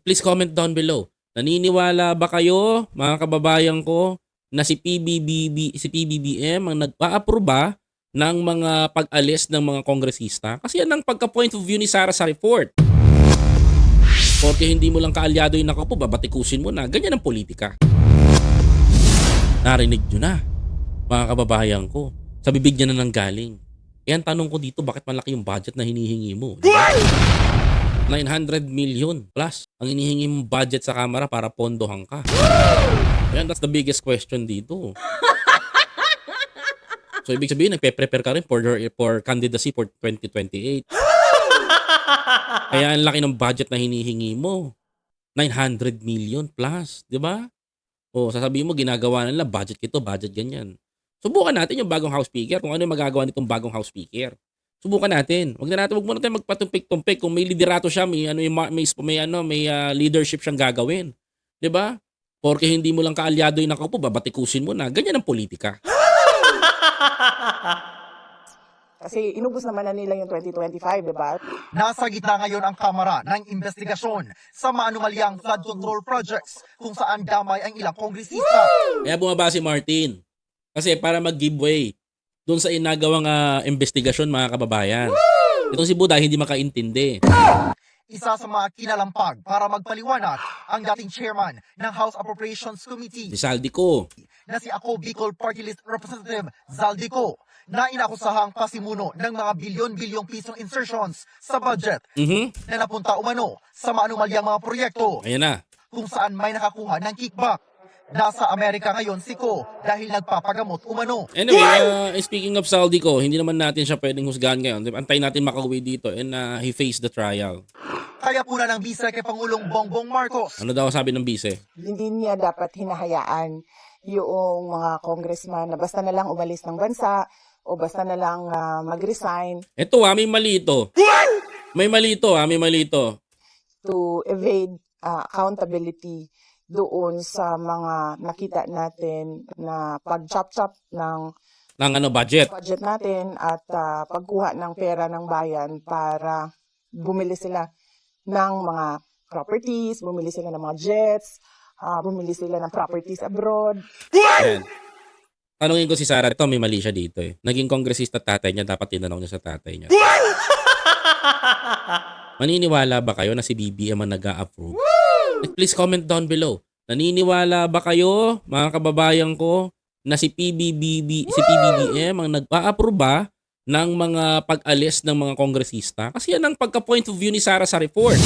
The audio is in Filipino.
Please comment down below. Naniniwala ba kayo, mga kababayan ko, na si PBBB, si PBBM ang nagpa-aproba ng mga pag-alis ng mga kongresista? Kasi yan ang pagka-point of view ni Sara sa report. Porque hindi mo lang kaalyado yung nakapo, babatikusin mo na. Ganyan ang politika. Narinig nyo na, mga kababayan ko. Sa bibig niya na nang galing. Eh, ang tanong ko dito, bakit malaki yung budget na hinihingi mo? Di ba? 900 million plus ang hinihingi mong budget sa kamera para pondohan ka. Yan, that's the biggest question dito. So, ibig sabihin, nagpe-prepare ka rin for, your, for candidacy for 2028. Kaya ang laki ng budget na hinihingi mo. 900 million plus, di ba? O, sasabihin mo, ginagawa na nila, budget kito, budget ganyan. Subukan natin yung bagong house speaker, kung ano yung magagawa nitong bagong house speaker. Subukan natin. Wag na natin, wag muna tayo magpatumpik-tumpik. Kung may liderato siya, may ano, may, may, may, ano, may ah, leadership siyang gagawin. 'Di ba? Porque hindi mo lang kaalyado yung nakaupo, babatikusin mo na. Ganyan ang politika. Kasi inubos naman na nila yung 2025, di ba? Nasa gitna ngayon ang Kamara ng investigasyon sa maanumalyang flood control projects kung saan damay ang ilang kongresista. Kaya bumaba si Martin. Kasi para mag-giveaway doon sa inagawang ah, investigasyon mga kababayan. Itong si Buda hindi makaintindi. Isa sa mga kinalampag para magpaliwanag ang dating chairman ng House Appropriations Committee Si Saldico. na si Ako Bicol Party List Representative Zaldico na inakusahang pasimuno ng mga bilyon-bilyong pisong insertions sa budget Mhm. na napunta umano sa maanumalyang mga proyekto Ayan na. kung saan may nakakuha ng kickback. Nasa Amerika ngayon si Ko dahil nagpapagamot umano. Anyway, uh, speaking of Saldico, hindi naman natin siya pwedeng husgahan ngayon. Antayin natin makauwi dito and uh, he faced the trial. Kaya puna ng bisa kay Pangulong Bongbong Marcos Ano daw sabi ng bise? Hindi niya dapat hinahayaan yung mga congressman na basta na lang umalis ng bansa o basta na lang ah, mag-resign Ito ha, may mali ito. May mali ito ha, may mali ito. to evade ah, accountability doon sa mga nakita natin na pag-chop-chop ng Ng ano, budget. budget natin at ah, pagkuha ng pera ng bayan para bumili sila ng mga properties, bumili sila ng mga jets, ah, bumili sila ng properties abroad. Ayan. Tanungin ko si Sarah, ito may mali siya dito eh. Naging kongresista tatay niya, dapat tinanong niya sa tatay niya. Maniniwala ba kayo na si BBM ang nag-a-approve? Please comment down below. Naniniwala ba kayo, mga kababayan ko, na si PBBB, si PBBM ang nagpa-aproba ng mga pag-alis ng mga kongresista? Kasi yan ang pagka-point of view ni Sarah sa report.